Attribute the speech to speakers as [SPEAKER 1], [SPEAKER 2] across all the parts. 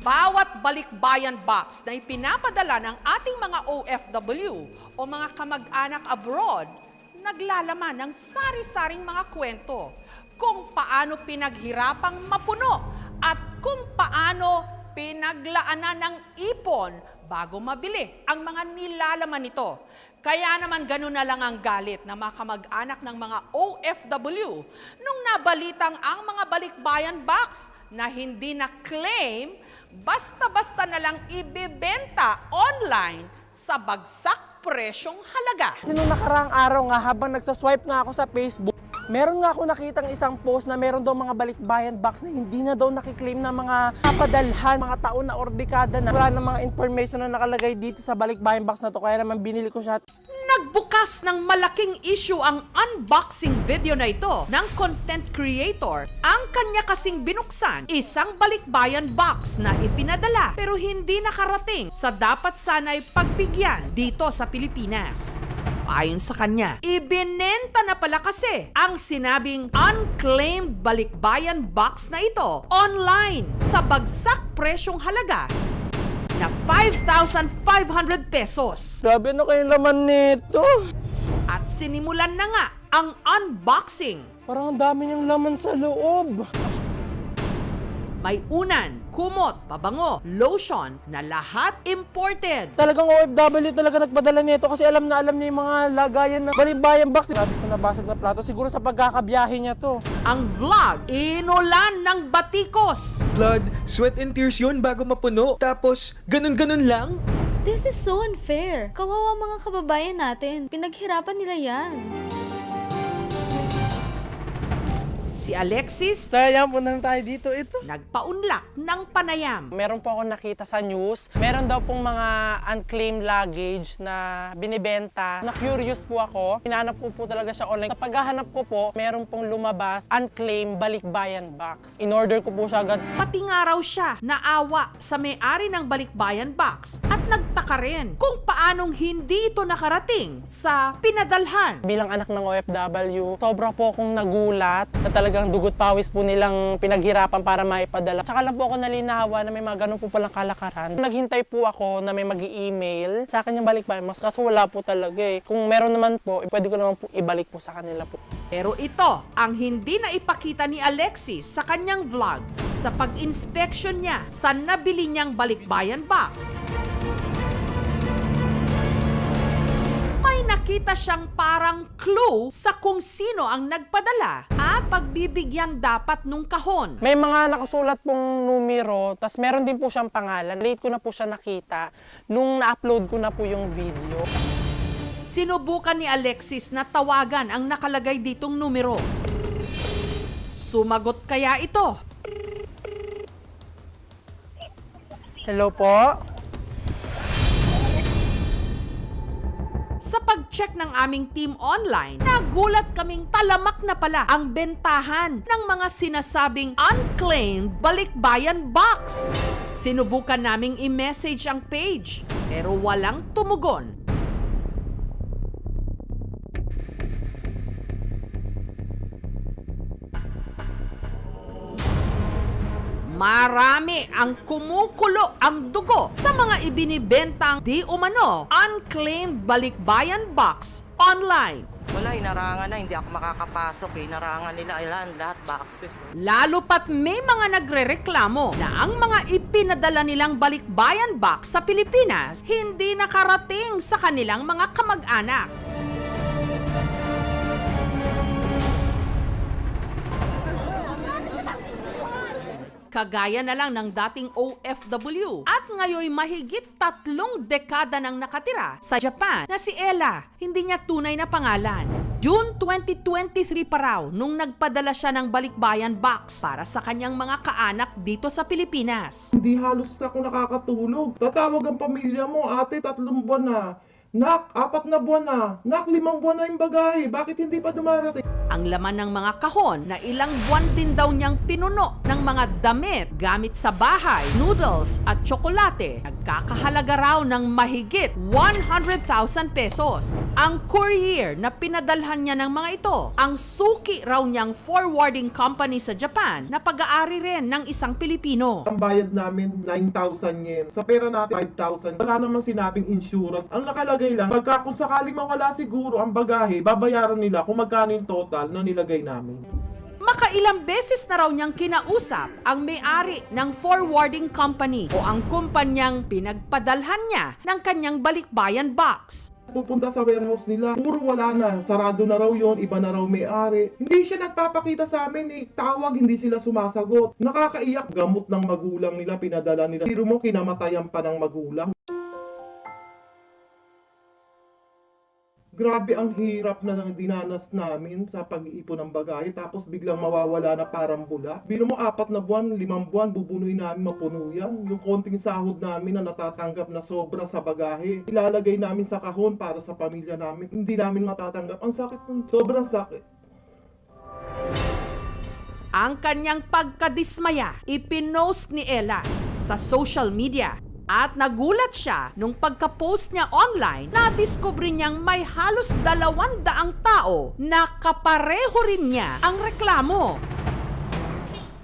[SPEAKER 1] Bawat balikbayan box na ipinapadala ng ating mga OFW o mga kamag-anak abroad, naglalaman ng sari-saring mga kwento kung paano pinaghirapang mapuno at kung paano pinaglaanan ng ipon bago mabili ang mga nilalaman nito. Kaya naman ganun na lang ang galit ng mga kamag-anak ng mga OFW nung nabalitang ang mga balikbayan box na hindi na claim basta-basta na lang ibebenta online sa bagsak presyong halaga.
[SPEAKER 2] Kasi nung araw nga, habang nagsaswipe nga ako sa Facebook, meron nga ako nakitang isang post na meron daw mga balikbayan box na hindi na daw nakiklaim na mga kapadalhan, mga taon na or dekada na. Wala na mga information na nakalagay dito sa balikbayan box na to, kaya naman binili ko siya.
[SPEAKER 1] Nagbukas ng malaking issue ang unboxing video na ito ng content creator. Ang kanya kasing binuksan, isang balikbayan box na ipinadala pero hindi nakarating sa dapat sana'y pagbigyan dito sa Pilipinas. Ayon sa kanya, ibinenta na pala kasi ang sinabing unclaimed balikbayan box na ito online sa bagsak presyong halaga na 5,500 pesos.
[SPEAKER 2] Grabe na kayong laman nito.
[SPEAKER 1] At sinimulan na nga ang unboxing.
[SPEAKER 2] Parang ang dami niyang laman sa loob.
[SPEAKER 1] May unan, kumot, pabango, lotion na lahat imported.
[SPEAKER 2] Talagang OFW talaga nagpadala nito kasi alam na alam niya yung mga lagayan ng balikbayan box. Grabe ko nabasag na plato. Siguro sa pagkakabiyahe niya to.
[SPEAKER 1] Ang vlog, inulan ng batikos.
[SPEAKER 3] Blood, sweat and tears yun bago mapuno. Tapos, ganun-ganun lang?
[SPEAKER 4] This is so unfair. Kawawa mga kababayan natin. Pinaghirapan nila yan.
[SPEAKER 1] Si Alexis,
[SPEAKER 2] Sayang, punta na tayo dito. Ito.
[SPEAKER 1] nagpaunlak ng panayam.
[SPEAKER 2] Meron po ako nakita sa news. Meron daw pong mga unclaimed luggage na binibenta. Na-curious po ako. Hinanap ko po talaga siya online. Kapag hahanap ko po, meron pong lumabas unclaimed balikbayan box. In-order ko po siya agad.
[SPEAKER 1] Pati nga raw siya naawa sa may-ari ng balikbayan box at nagtaka rin kung paanong hindi ito nakarating sa pinadalhan.
[SPEAKER 2] Bilang anak ng OFW, sobra po akong nagulat na talagang dugot pawis po nilang pinaghirapan para maipadala. Tsaka lang po ako nalinawa na may mga ganun po palang kalakaran. Naghintay po ako na may mag email sa akin yung balikbayan box kaso wala po talaga eh. Kung meron naman po, pwede ko naman po ibalik po sa kanila po.
[SPEAKER 1] Pero ito ang hindi na ipakita ni Alexis sa kanyang vlog sa pag-inspection niya sa nabili niyang balikbayan box. Nakita siyang parang clue sa kung sino ang nagpadala at pagbibigyan dapat nung kahon.
[SPEAKER 2] May mga nakasulat pong numero, tas meron din po siyang pangalan. Late ko na po siya nakita nung na-upload ko na po yung video.
[SPEAKER 1] Sinubukan ni Alexis na tawagan ang nakalagay ditong numero. Sumagot kaya ito?
[SPEAKER 2] Hello po?
[SPEAKER 1] Pag-check ng aming team online, nagulat kaming talamak na pala ang bentahan ng mga sinasabing unclaimed balikbayan box. Sinubukan naming i-message ang page, pero walang tumugon. Marami ang kumukulo ang dugo sa mga ibinibentang di umano unclaimed balikbayan box online.
[SPEAKER 5] Wala, inarangan na. Hindi ako makakapasok. eh. Inarangan nila ilan, lahat boxes.
[SPEAKER 1] Lalo pat may mga nagrereklamo na ang mga ipinadala nilang balikbayan box sa Pilipinas hindi nakarating sa kanilang mga kamag-anak. Kagaya na lang ng dating OFW at ngayon mahigit tatlong dekada nang nakatira sa Japan na si Ella, hindi niya tunay na pangalan. June 2023 pa raw nung nagpadala siya ng balikbayan box para sa kanyang mga kaanak dito sa Pilipinas.
[SPEAKER 6] Hindi halos ako nakakatulog. Tatawag ang pamilya mo, ate, tatlong buwan na. Nak, apat na buwan na. Nak, limang buwan na yung bagahe. Bakit hindi pa dumarating?
[SPEAKER 1] Ang laman ng mga kahon na ilang buwan din daw niyang pinuno ng mga damit, gamit sa bahay, noodles at tsokolate, nagkakahalaga raw ng mahigit 100,000 pesos. Ang courier na pinadalhan niya ng mga ito, ang suki raw niyang forwarding company sa Japan na pag-aari rin ng isang Pilipino.
[SPEAKER 6] Ang bayad namin, 9,000 yen. Sa pera natin, 5,000. Wala namang sinabing insurance. Ang nakalagay lang, pagka kung sakaling mawala siguro ang bagahe, babayaran nila kung magkano yung total na nilagay namin.
[SPEAKER 1] Makailang beses na raw niyang kinausap ang may-ari ng forwarding company o ang kumpanyang pinagpadalhan niya ng kanyang balikbayan box.
[SPEAKER 6] Pupunta sa warehouse nila, puro wala na. Sarado na raw yon, iba na raw may-ari. Hindi siya nagpapakita sa amin eh. Tawag, hindi sila sumasagot. Nakakaiyak. Gamot ng magulang nila, pinadala nila. Tiro mo, kinamatayan pa ng magulang. Grabe ang hirap na nang dinanas namin sa pag-iipon ng bagahe tapos biglang mawawala na parang bula. Biro mo apat na buwan, limang buwan, bubunuin namin mapuno yan. Yung konting sahod namin na natatanggap na sobra sa bagahe, ilalagay namin sa kahon para sa pamilya namin. Hindi namin matatanggap. Ang sakit nun. Sobrang sakit.
[SPEAKER 1] Ang kanyang pagkadismaya ipinost ni Ella sa social media at nagulat siya nung pagka-post niya online na discover niyang may halos dalawang daang tao na kapareho rin niya ang reklamo.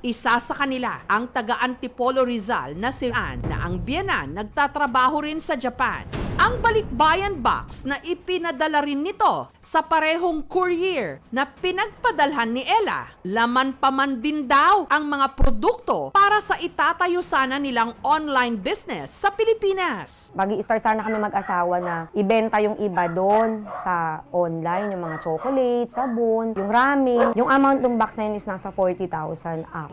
[SPEAKER 1] Isa sa kanila ang taga Antipolo Rizal na si Ann na ang biyanan nagtatrabaho rin sa Japan. Ang balikbayan box na ipinadala rin nito sa parehong courier na pinagpadalhan ni Ella. Laman pa man din daw ang mga produkto para sa itatayo sana nilang online business sa Pilipinas.
[SPEAKER 7] Mag-i-start sana kami mag-asawa na ibenta yung iba doon sa online, yung mga chocolate, sabon, yung ramen. Yung amount ng box na yun is nasa 40,000 up.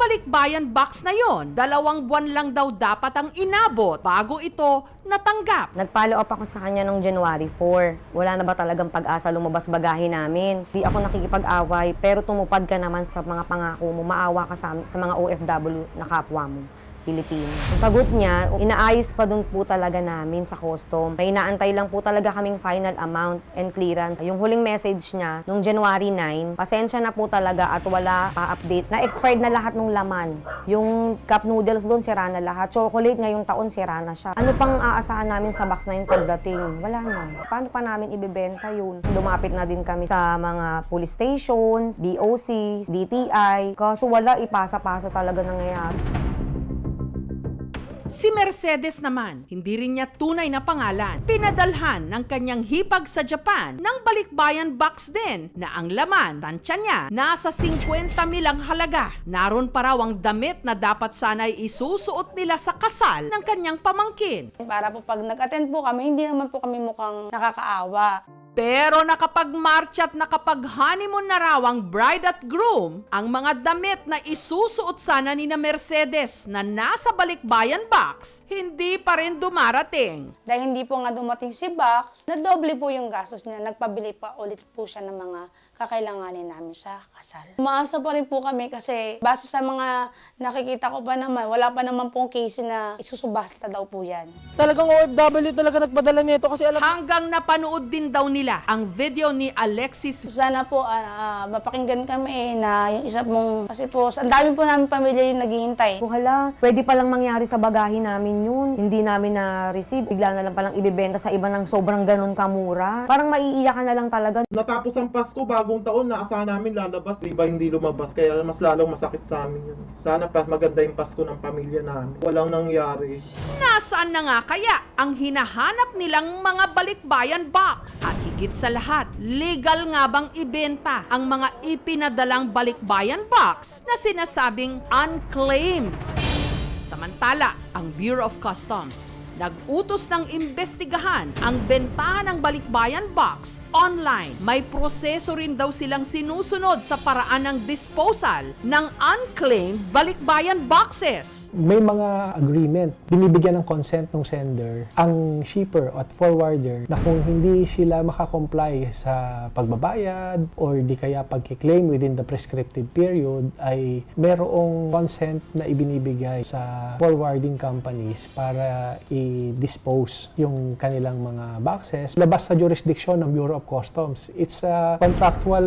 [SPEAKER 1] Balikbayan box na yon, dalawang buwan lang daw dapat ang inabot bago ito natanggap.
[SPEAKER 7] Nag-follow up ako sa kanya nung January 4. Wala na ba talagang pag-asa lumabas bagahe namin? Di ako nakikipag-away, pero tumupad ka naman sa mga pangako mo, maawa ka sa, sa mga OFW na kapwa mo. Pilipino. Ang sagot niya, inaayos pa dun po talaga namin sa custom. May inaantay lang po talaga kaming final amount and clearance. Yung huling message niya, nung January 9, pasensya na po talaga at wala pa update. Na-expired na lahat ng laman. Yung cup noodles doon, sira na lahat. Chocolate ngayong taon, sira na siya. Ano pang aasahan namin sa box na yun pagdating? Wala na. Paano pa namin ibebenta yun? Lumapit na din kami sa mga police stations, DOC, DTI. Kaso wala, ipasa-pasa talaga nangyayari.
[SPEAKER 1] Si Mercedes naman, hindi rin niya tunay na pangalan. Pinadalhan ng kanyang hipag sa Japan ng balikbayan box din na ang laman, tansya niya, nasa 50 milang halaga. Naroon pa raw ang damit na dapat sana'y isusuot nila sa kasal ng kanyang pamangkin.
[SPEAKER 8] Para po pag nag-attend po kami, hindi naman po kami mukhang nakakaawa.
[SPEAKER 1] Pero nakapag-march at nakapag-honeymoon na raw ang bride at groom, ang mga damit na isusuot sana ni na Mercedes na nasa balikbayan box, hindi pa rin dumarating.
[SPEAKER 8] Dahil hindi po nga dumating si Box, na doble po yung gastos niya. Nagpabili pa ulit po siya ng mga kakailanganin namin sa kasal. Umaasa pa rin po kami kasi base sa mga nakikita ko pa naman, wala pa naman pong case na isusubasta daw po yan.
[SPEAKER 2] Talagang OFW talaga nagpadala nito kasi alam
[SPEAKER 1] Hanggang napanood din daw nila ang video ni Alexis
[SPEAKER 8] sana po ah, ah, mapakinggan kami na yung isa pong, kasi po, ang dami po namin pamilya yung naghihintay.
[SPEAKER 7] Oh, hala, pwede palang mangyari sa bagahe namin yun. Hindi namin na-receive. Bigla na lang palang ibibenta sa iba ng sobrang ganun kamura. Parang maiiyakan na lang talaga.
[SPEAKER 6] Natapos ang Pasko, bagong taon, naasahan namin lalabas. Di ba hindi lumabas? Kaya mas lalong masakit sa amin yun. Sana pa maganda yung Pasko ng pamilya namin. Walang nangyari.
[SPEAKER 1] Nasaan na nga kaya ang hinahanap nilang mga balikbayan box? At higit sa lahat, legal nga bang ibenta ang mga ipinadalang balikbayan box na sinasabing unclaimed? Samantala, ang Bureau of Customs nag-utos ng imbestigahan ang bentahan ng balikbayan box online. May proseso rin daw silang sinusunod sa paraan ng disposal ng unclaimed balikbayan boxes.
[SPEAKER 9] may mga agreement, binibigyan ng consent ng sender ang shipper at forwarder na kung hindi sila makakomply sa pagbabayad or di kaya pagkiklaim within the prescriptive period ay merong consent na ibinibigay sa forwarding companies para i i-dispose yung kanilang mga boxes labas sa jurisdiction ng Bureau of Customs. It's a contractual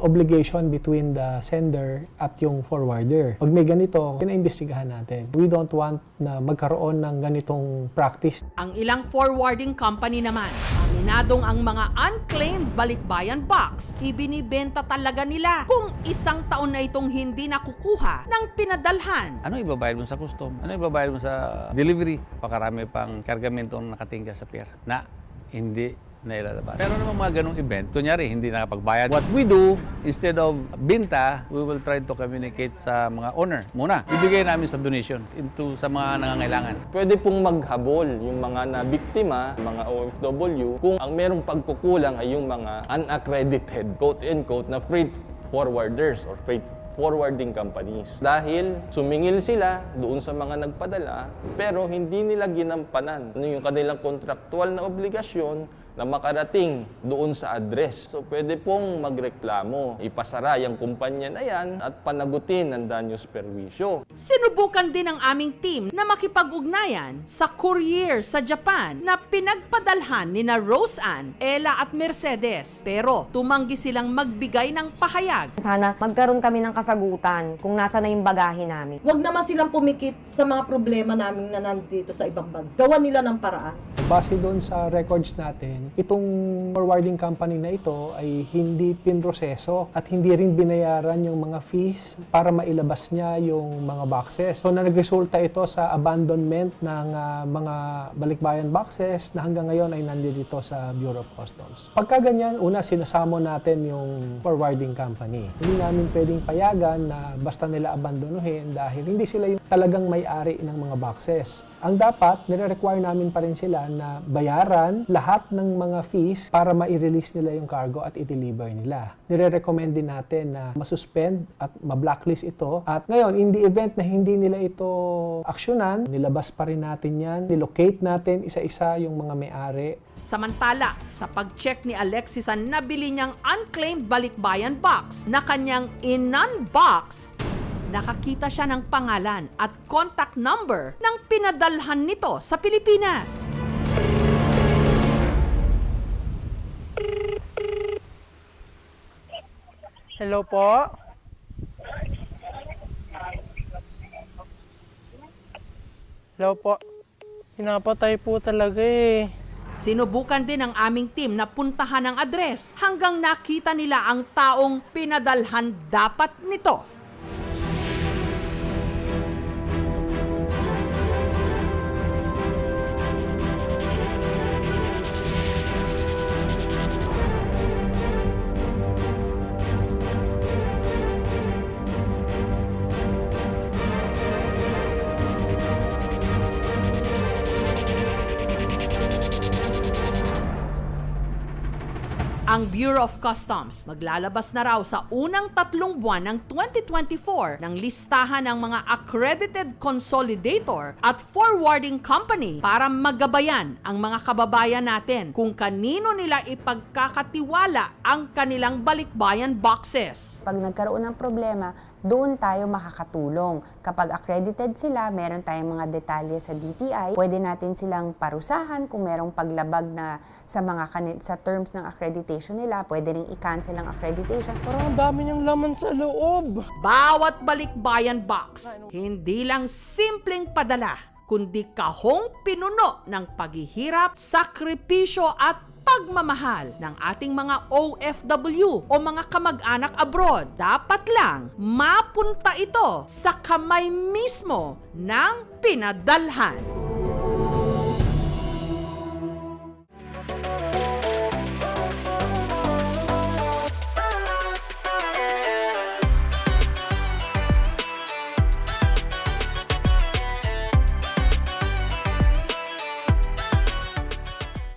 [SPEAKER 9] obligation between the sender at yung forwarder. Pag may ganito, pinaimbestigahan natin. We don't want na magkaroon ng ganitong practice
[SPEAKER 1] Ang ilang forwarding company naman, aminadong ang mga unclaimed balikbayan box, ibinibenta talaga nila kung isang taon na itong hindi nakukuha ng pinadalhan.
[SPEAKER 10] Ano ibabayad mo sa custom? Ano ibabayad mo sa delivery? Pakarami pang kargamento na nakatingga sa pier na hindi na ilalabas. Pero naman mga ganong event, kunyari hindi nakapagbayad. What we do, instead of binta, we will try to communicate sa mga owner muna. Ibigay namin sa donation into sa mga nangangailangan.
[SPEAKER 11] Pwede pong maghabol yung mga nabiktima, mga OFW, kung ang merong pagkukulang ay yung mga unaccredited, quote-unquote, na freight forwarders or freight forwarding companies. Dahil sumingil sila doon sa mga nagpadala, pero hindi nila ginampanan ano yung kanilang kontraktual na obligasyon na makarating doon sa address. So pwede pong magreklamo, ipasara yung kumpanya na yan at panagutin ang danyos perwisyo.
[SPEAKER 1] Sinubukan din ng aming team na makipag-ugnayan sa courier sa Japan na pinagpadalhan ni na Rose Ann, Ella at Mercedes. Pero tumanggi silang magbigay ng pahayag.
[SPEAKER 7] Sana magkaroon kami ng kasagutan kung nasa na yung bagahe namin.
[SPEAKER 12] Huwag naman silang pumikit sa mga problema namin na nandito sa ibang bansa. Gawa nila ng paraan.
[SPEAKER 9] Base doon sa records natin, itong forwarding company na ito ay hindi pinroseso at hindi rin binayaran yung mga fees para mailabas niya yung mga boxes. So na nagresulta ito sa abandonment ng ah, mga balikbayan boxes na hanggang ngayon ay nandito sa Bureau of Customs. Pagka ganyan, una sinasamo natin yung forwarding company. Hindi namin pwedeng payagan na basta nila abandonuhin dahil hindi sila yung talagang may-ari ng mga boxes. Ang dapat, nire-require namin pa rin sila na bayaran lahat ng mga fees para ma-release nila yung cargo at i-deliver nila. Nire-recommend din natin na masuspend at ma-blacklist ito. At ngayon, in the event na hindi nila ito aksyonan, nilabas pa rin natin yan, nilocate natin isa-isa yung mga may-ari
[SPEAKER 1] Samantala, sa pag-check ni Alexis ang nabili niyang unclaimed balikbayan box na kanyang in-unbox, nakakita siya ng pangalan at contact number ng pinadalhan nito sa Pilipinas.
[SPEAKER 2] Hello po? Hello po? Pinapatay po talaga eh.
[SPEAKER 1] Sinubukan din ng aming team na puntahan ang address hanggang nakita nila ang taong pinadalhan dapat nito. Ang Bureau of Customs maglalabas na raw sa unang tatlong buwan ng 2024 ng listahan ng mga accredited consolidator at forwarding company para magabayan ang mga kababayan natin kung kanino nila ipagkakatiwala ang kanilang balikbayan boxes.
[SPEAKER 8] Pag nagkaroon ng problema, doon tayo makakatulong. Kapag accredited sila, meron tayong mga detalye sa DTI, pwede natin silang parusahan kung merong paglabag na sa mga kanil- sa terms ng accreditation nila, pwede ring i-cancel ang accreditation.
[SPEAKER 2] Parang ang dami niyang laman sa loob.
[SPEAKER 1] Bawat balikbayan box, hindi lang simpleng padala, kundi kahong pinuno ng paghihirap, sakripisyo at pagmamahal ng ating mga OFW o mga kamag-anak abroad. Dapat lang mapunta ito sa kamay mismo ng pinadalhan.